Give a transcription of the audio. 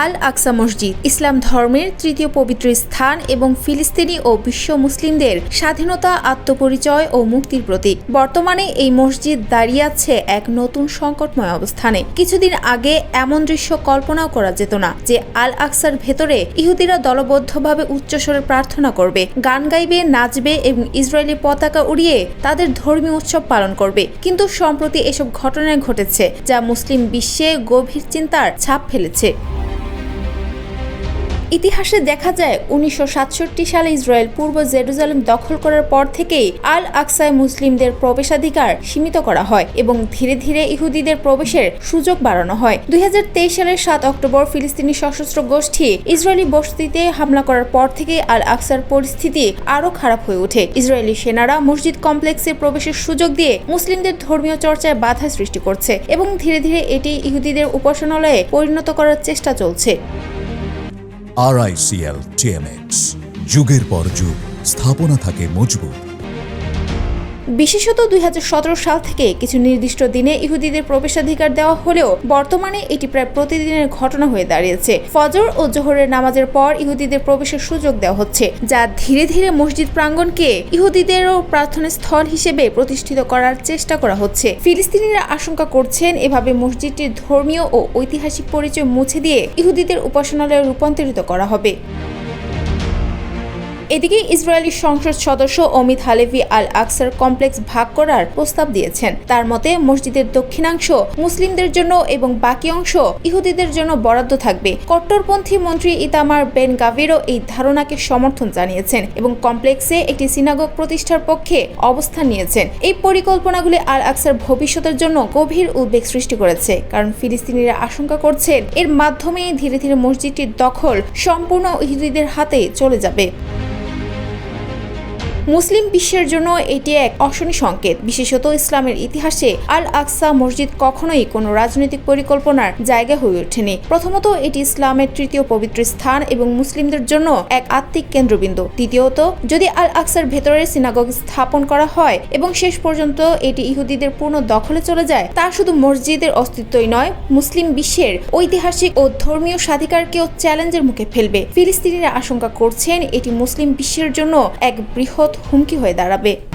আল আকসা মসজিদ। ইসলাম ধর্মের তৃতীয় পবিত্র স্থান এবং ফিলিস্তিনি ও বিশ্ব মুসলিমদের স্বাধীনতা, আত্মপরিচয় ও মুক্তির প্রতীক। বর্তমানে এই মসজিদ দাঁড়িয়ে আছে এক নতুন সংকটময় অবস্থানে। কিছুদিন আগে এমন দৃশ্য কল্পনাও করা যেত না যে আল আকসার ভেতরে ইহুদিরা দলবদ্ধভাবে উচ্চস্বরে প্রার্থনা করবে, গান গাইবে, নাচবে এবং ইসরায়েলি পতাকা উড়িয়ে তাদের ধর্মীয় উৎসব পালন করবে। কিন্তু সম্প্রতি এসব ঘটনা ঘটেছে, যা মুসলিম বিশ্বে গভীর চিন্তার ছাপ ফেলেছে। ইতিহাসে দেখা যায়, উনিশশো সাতষট্টি সালে ইসরায়েল পূর্ব জেরুজালেম দখল করার পর থেকেই আল আকসায় মুসলিমদের প্রবেশাধিকার সীমিত করা হয় এবং ধীরে ধীরে ইহুদিদের প্রবেশের সুযোগ বাড়ানো হয়। দুই হাজার তেইশ সালের সাত অক্টোবর ফিলিস্তিনি সশস্ত্র গোষ্ঠী ইসরায়েলি বসতিতে হামলা করার পর থেকে আল আকসার পরিস্থিতি আরও খারাপ হয়ে ওঠে। ইসরায়েলি সেনারা মসজিদ কমপ্লেক্সে প্রবেশের সুযোগ দিয়ে মুসলিমদের ধর্মীয় চর্চায় বাধা সৃষ্টি করছে এবং ধীরে ধীরে এটি ইহুদিদের উপাসনালয়ে পরিণত করার চেষ্টা চলছে। আরআইসিএল টিএমএক্স যুগের পর যুগ স্থাপনা থাকে মজবুত। বিশেষত দুই হাজার সতেরো সাল থেকে কিছু নির্দিষ্ট দিনে ইহুদিদের প্রবেশাধিকার দেওয়া হলেও বর্তমানে এটি প্রায় প্রতিদিনের ঘটনা হয়ে দাঁড়িয়েছে। ফজর ও জোহরের নামাজের পর ইহুদিদের প্রবেশের সুযোগ দেওয়া হচ্ছে, যা ধীরে ধীরে মসজিদ প্রাঙ্গণকে ইহুদিদেরও প্রার্থনা স্থল হিসেবে প্রতিষ্ঠিত করার চেষ্টা করা হচ্ছে। ফিলিস্তিনিরা আশঙ্কা করছেন এভাবে মসজিদটির ধর্মীয় ও ঐতিহাসিক পরিচয় মুছে দিয়ে ইহুদিদের উপাসনালয়ে রূপান্তরিত করা হবে। এদিকে ইসরায়েলি সংসদ সদস্য অমিত হালেভি আল আকসার কমপ্লেক্স ভাগ করার প্রস্তাব দিয়েছেন। তার মতে, মসজিদের দক্ষিণাংশ মুসলিমদের জন্য এবং বাকি অংশ ইহুদিদের জন্য বরাদ্দ থাকবে। কট্টরপন্থী মন্ত্রী ইতামার বেন গাভিরও এই ধারণাকে সমর্থন জানিয়েছেন এবং কমপ্লেক্সে একটি সিনাগগ প্রতিষ্ঠার পক্ষে অবস্থান নিয়েছেন। এই পরিকল্পনাগুলি আল আকসার ভবিষ্যতের জন্য গভীর উদ্বেগ সৃষ্টি করেছে, কারণ ফিলিস্তিনিরা আশঙ্কা করছেন, এর মাধ্যমে ধীরে ধীরে মসজিদটির দখল সম্পূর্ণ ইহুদিদের হাতে চলে যাবে। মুসলিম বিশ্বের জন্য এটি এক অশনি সংকেত। বিশেষত ইসলামের ইতিহাসে আল আকসা মসজিদ কখনোই কোনো রাজনৈতিক পরিকল্পনার জায়গা হয়ে ওঠেনি। প্রথমত, এটি ইসলামের তৃতীয় পবিত্র স্থান এবং মুসলিমদের জন্য এক আত্মিক কেন্দ্রবিন্দু। দ্বিতীয়ত, যদি আল আকসার ভেতরে সিনাগগ স্থাপন করা হয় এবং শেষ পর্যন্ত এটি ইহুদিদের পূর্ণ দখলে চলে যায়, তা শুধু মসজিদের অস্তিত্বই নয়, মুসলিম বিশ্বের ঐতিহাসিক ও ধর্মীয় স্বাধিকারকেও চ্যালেঞ্জের মুখে ফেলবে। ফিলিস্তিনিরা আশঙ্কা করছেন, এটি মুসলিম বিশ্বের জন্য এক বৃহৎ হুমকি হয়ে দাঁড়াবে।